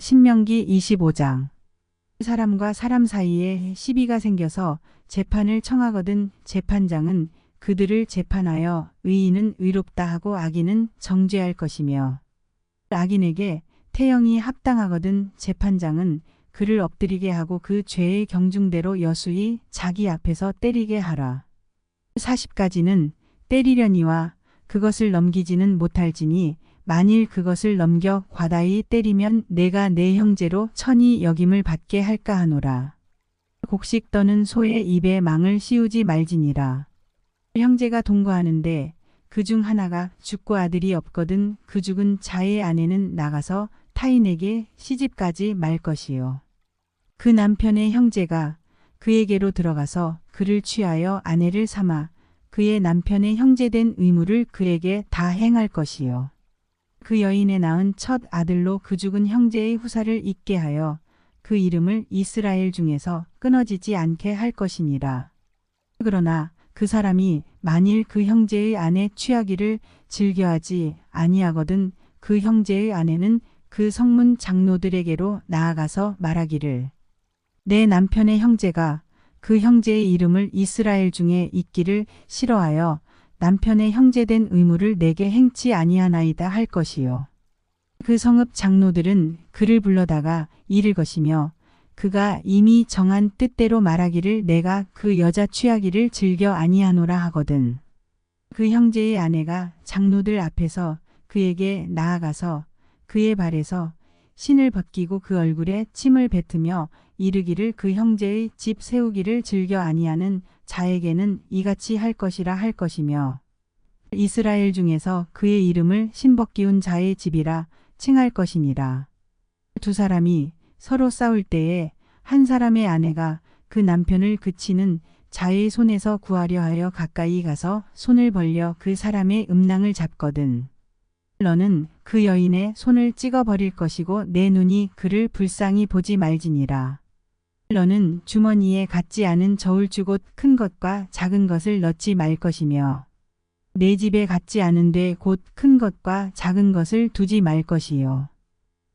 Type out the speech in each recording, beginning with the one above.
신명기 25장 사람과 사람 사이에 시비가 생겨서 재판을 청하거든 재판장은 그들을 재판하여 의인은 의롭다 하고 악인은 정죄할 것이며 악인에게 태형이 합당하거든 재판장은 그를 엎드리게 하고 그 죄의 경중대로 여수히 자기 앞에서 때리게 하라. 40가지는 때리려니와 그것을 넘기지는 못할지니 만일 그것을 넘겨 과다히 때리면 내가 내 형제로 천이 여김을 받게 할까 하노라. 곡식 떠는 소의 입에 망을 씌우지 말지니라. 형제가 동거하는데 그 중 하나가 죽고 아들이 없거든 그 죽은 자의 아내는 나가서 타인에게 시집가지 말 것이요. 그 남편의 형제가 그에게로 들어가서 그를 취하여 아내를 삼아 그의 남편의 형제된 의무를 그에게 다 행할 것이요. 그 여인의 낳은 첫 아들로 그 죽은 형제의 후사를 잊게 하여 그 이름을 이스라엘 중에서 끊어지지 않게 할 것이니라. 그러나 그 사람이 만일 그 형제의 아내 취하기를 즐겨하지 아니하거든 그 형제의 아내는 그 성문 장로들에게로 나아가서 말하기를 내 남편의 형제가 그 형제의 이름을 이스라엘 중에 있기를 싫어하여 남편의 형제된 의무를 내게 행치 아니하나이다 할 것이요. 그 성읍 장로들은 그를 불러다가 이를 것이며 그가 이미 정한 뜻대로 말하기를 내가 그 여자 취하기를 즐겨 아니하노라 하거든. 그 형제의 아내가 장로들 앞에서 그에게 나아가서 그의 발에서 신을 벗기고 그 얼굴에 침을 뱉으며 이르기를 그 형제의 집 세우기를 즐겨 아니하는 자에게는 이같이 할 것이라 할 것이며 이스라엘 중에서 그의 이름을 신벗기운 자의 집이라 칭할 것이니라. 두 사람이 서로 싸울 때에 한 사람의 아내가 그 남편을 그치는 자의 손에서 구하려 하여 가까이 가서 손을 벌려 그 사람의 음낭을 잡거든. 너는 그 여인의 손을 찍어 버릴 것이고 내 눈이 그를 불쌍히 보지 말지니라. 너는 주머니에 갖지 않은 저울 주곧 큰 것과 작은 것을 넣지 말 것이며 내 집에 갖지 않은데 곧 큰 것과 작은 것을 두지 말 것이요.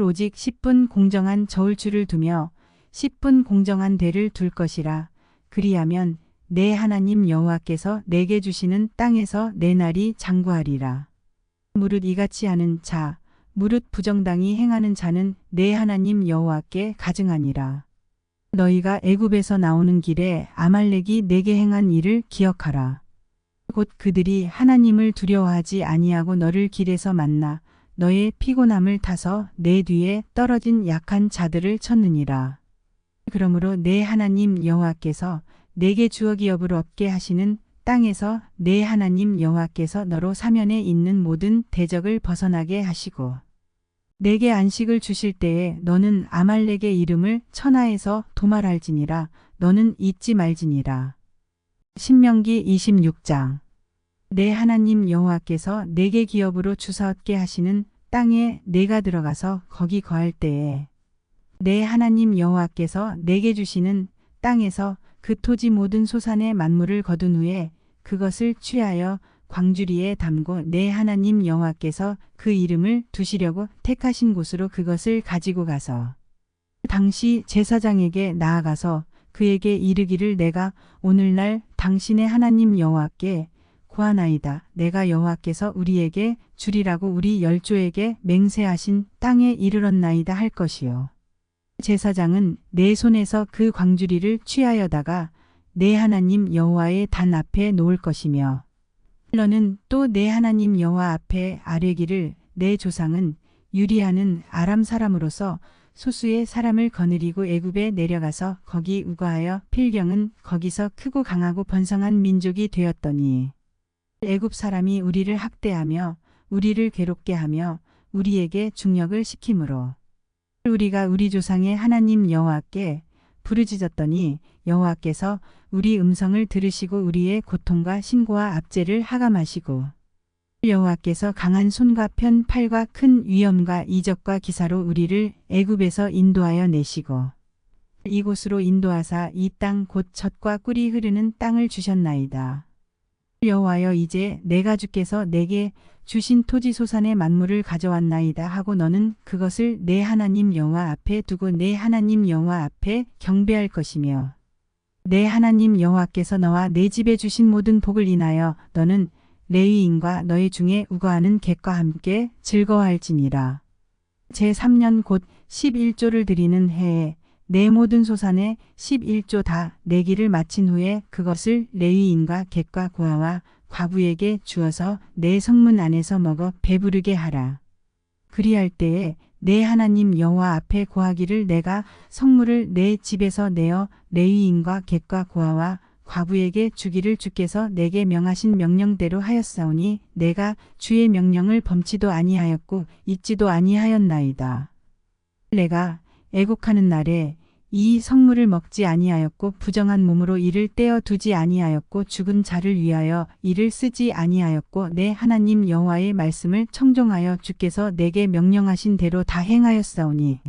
오직 10분 공정한 저울추를 두며 10분 공정한 대를 둘 것이라. 그리하면 내 하나님 여호와께서 내게 주시는 땅에서 내 날이 장구하리라. 무릇 이같이 하는 자, 무릇 부정당이 행하는 자는 내 하나님 여호와께 가증하니라. 너희가 애굽에서 나오는 길에 아말렉이 내게 행한 일을 기억하라. 곧 그들이 하나님을 두려워하지 아니하고 너를 길에서 만나 너의 피곤함을 타서 내 뒤에 떨어진 약한 자들을 쳤느니라. 그러므로 내 하나님 여호와께서 내게 주어 기업을 얻게 하시는 땅에서 내 하나님 여호와께서 너로 사면에 있는 모든 대적을 벗어나게 하시고 내게 안식을 주실 때에 너는 아말렉의 이름을 천하에서 도말할지니라 너는 잊지 말지니라. 신명기 26장 내 하나님 여호와께서 내게 기업으로 주사 얻게 하시는 땅에 내가 들어가서 거기 거할 때에 내 하나님 여호와께서 내게 주시는 땅에서 그 토지 모든 소산의 만물을 거둔 후에 그것을 취하여 광주리에 담고 내 하나님 여호와께서 그 이름을 두시려고 택하신 곳으로 그것을 가지고 가서 당시 제사장에게 나아가서 그에게 이르기를 내가 오늘날 당신의 하나님 여호와께 구하나이다. 내가 여호와께서 우리에게 주리라고 우리 열조에게 맹세하신 땅에 이르렀나이다 할 것이요. 제사장은 내 손에서 그 광주리를 취하여다가 내 하나님 여호와의 단 앞에 놓을 것이며 너는 또 내 하나님 여호와 앞에 아뢰기를 내 조상은 유리하는 아람 사람으로서 소수의 사람을 거느리고 애굽에 내려가서 거기 우거하여 필경은 거기서 크고 강하고 번성한 민족이 되었더니 애굽 사람이 우리를 학대하며 우리를 괴롭게 하며 우리에게 중력을 시키므로 우리가 우리 조상의 하나님 여호와께 부르짖었더니 여호와께서 우리 음성을 들으시고 우리의 고통과 신고와 압제를 하감하시고 여호와께서 강한 손과 편 팔과 큰 위엄과 이적과 기사로 우리를 애굽에서 인도하여 내시고 이곳으로 인도하사 이 땅 곧 젖과 꿀이 흐르는 땅을 주셨나이다. 여호와여 이제 내가 주께서 내게 주신 토지 소산의 만물을 가져왔나이다 하고 너는 그것을 내 하나님 여호와 앞에 두고 내 하나님 여호와 앞에 경배할 것이며 내 하나님 여호와께서 너와 내 집에 주신 모든 복을 인하여 너는 레위인과 너희 중에 우거하는 객과 함께 즐거워할지니라. 제3년 곧 11조를 드리는 해에 내 모든 소산의 11조 다 내기를 마친 후에 그것을 레위인과 객과 고아와 과부에게 주어서 내 성문 안에서 먹어 배부르게 하라. 그리할 때에 내 하나님 여호와 앞에 고하기를 내가 성물을 내 집에서 내어 레위인과 객과 고아와 과부에게 주기를 주께서 내게 명하신 명령대로 하였사오니 내가 주의 명령을 범치도 아니하였고 잊지도 아니하였나이다. 내가 애곡하는 날에 이 성물을 먹지 아니하였고 부정한 몸으로 이를 떼어 두지 아니하였고 죽은 자를 위하여 이를 쓰지 아니하였고 내 하나님 여호와의 말씀을 청종하여 주께서 내게 명령하신 대로 다 행하였사오니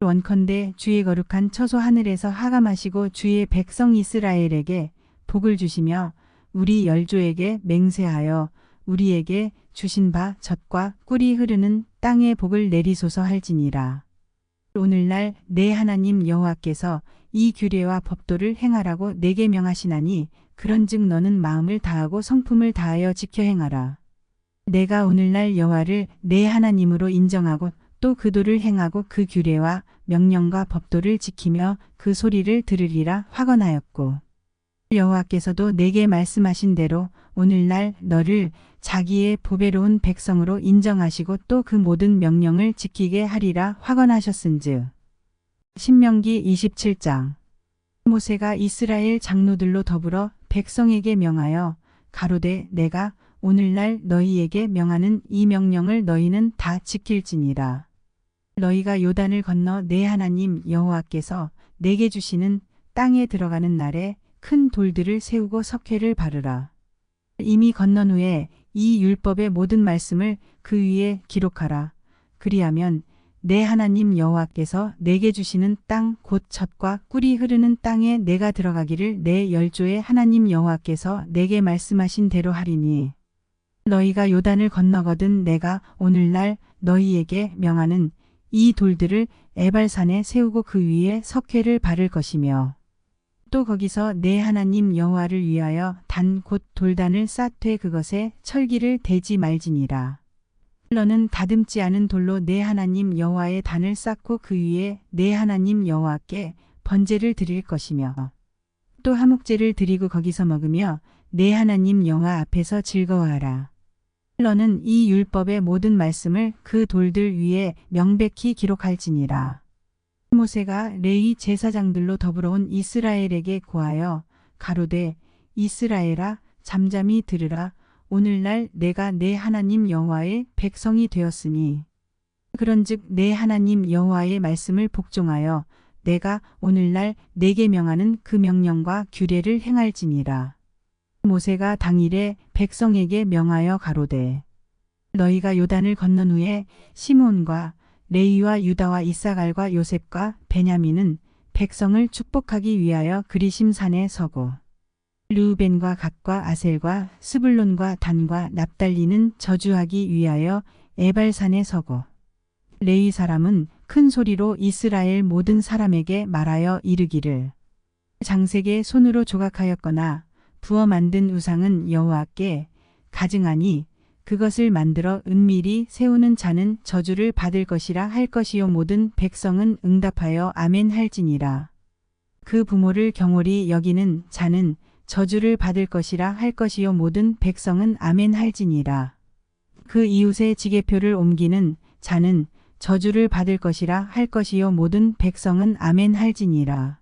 원컨대 주의 거룩한 처소 하늘에서 하감하시고 주의 백성 이스라엘에게 복을 주시며 우리 열조에게 맹세하여 우리에게 주신 바 젖과 꿀이 흐르는 땅에 복을 내리소서 할지니라. 오늘날 내 하나님 여호와께서 이 규례와 법도를 행하라고 내게 명하시나니 그런즉 너는 마음을 다하고 성품을 다하여 지켜 행하라. 내가 오늘날 여호와를 내 하나님으로 인정하고 또 그 도를 행하고 그 규례와 명령과 법도를 지키며 그 소리를 들으리라 확언하였고 여호와께서도 내게 말씀하신 대로 오늘날 너를 자기의 보배로운 백성으로 인정하시고 또 그 모든 명령을 지키게 하리라 확언하셨은즉 신명기 27장 모세가 이스라엘 장로들로 더불어 백성에게 명하여 가로되 내가 오늘날 너희에게 명하는 이 명령을 너희는 다 지킬지니라. 너희가 요단을 건너 내 하나님 여호와께서 내게 주시는 땅에 들어가는 날에 큰 돌들을 세우고 석회를 바르라. 이미 건넌 후에 이 율법의 모든 말씀을 그 위에 기록하라. 그리하면 내 하나님 여호와께서 내게 주시는 땅 곧 젖과 꿀이 흐르는 땅에 내가 들어가기를 내 열조의 하나님 여호와께서 내게 말씀하신 대로 하리니 너희가 요단을 건너거든 내가 오늘날 너희에게 명하는 이 돌들을 에발산에 세우고 그 위에 석회를 바를 것이며 또 거기서 내 하나님 여호와를 위하여 단 곧 돌단을 쌓되 그것에 철기를 대지 말지니라. 너는 다듬지 않은 돌로 내 하나님 여호와의 단을 쌓고 그 위에 내 하나님 여호와께 번제를 드릴 것이며 또 하목제를 드리고 거기서 먹으며 내 하나님 여호와 앞에서 즐거워하라. 너는 이 율법의 모든 말씀을 그 돌들 위에 명백히 기록할지니라. 모세가 레위 제사장들로 더불어 온 이스라엘에게 고하여 가로되 이스라엘아 잠잠히 들으라 오늘날 내가 내 하나님 여호와의 백성이 되었으니 그런즉 내 하나님 여호와의 말씀을 복종하여 내가 오늘날 내게 명하는 그 명령과 규례를 행할지니라. 모세가 당일에 백성에게 명하여 가로되 너희가 요단을 건넌 후에 시몬과 레이와 유다와 이사갈과 요셉과 베냐민은 백성을 축복하기 위하여 그리심 산에 서고 르우벤과 각과 아셀과 스불론과 단과 납달리는 저주하기 위하여 에발산에 서고 레위 사람은 큰 소리로 이스라엘 모든 사람에게 말하여 이르기를 장색의 손으로 조각하였거나 부어 만든 우상은 여호와께 가증하니 그것을 만들어 은밀히 세우는 자는 저주를 받을 것이라 할 것이요 모든 백성은 응답하여 아멘 할지니라. 그 부모를 경홀히 여기는 자는 저주를 받을 것이라 할 것이요 모든 백성은 아멘 할지니라. 그 이웃의 지게표를 옮기는 자는 저주를 받을 것이라 할 것이요 모든 백성은 아멘 할지니라.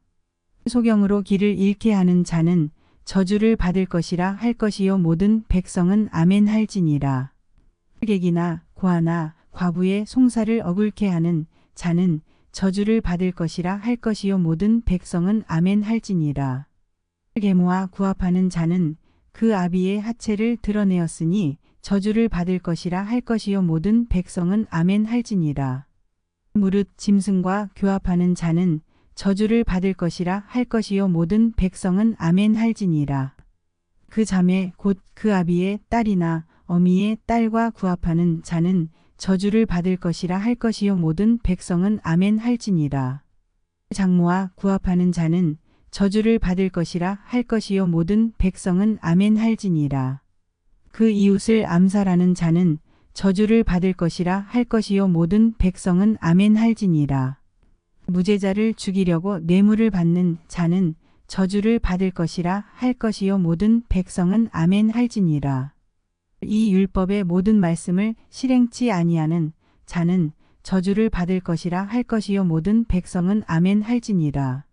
소경으로 길을 잃게 하는 자는 저주를 받을 것이라 할 것이요 모든 백성은 아멘 할지니라. 객이나 고아나 과부의 송사를 어굴케 하는 자는 저주를 받을 것이라 할 것이요 모든 백성은 아멘 할지니라. 계모와 구합하는 자는 그 아비의 하체를 드러내었으니 저주를 받을 것이라 할 것이요 모든 백성은 아멘 할지니라. 무릇 짐승과 교합하는 자는 저주를 받을 것이라 할 것이요 모든 백성은 아멘 할지니라. 그 자매 곧 그 아비의 딸이나 어미의 딸과 구합하는 자는 저주를 받을 것이라 할 것이요 모든 백성은 아멘 할지니라. 장모와 구합하는 자는 저주를 받을 것이라 할 것이요 모든 백성은 아멘 할지니라. 그 이웃을 암살하는 자는 저주를 받을 것이라 할 것이요 모든 백성은 아멘 할지니라. 무죄자를 죽이려고 뇌물을 받는 자는 저주를 받을 것이라 할 것이요 모든 백성은 아멘 할지니라. 이 율법의 모든 말씀을 실행치 아니하는 자는 저주를 받을 것이라 할 것이요 모든 백성은 아멘 할지니라.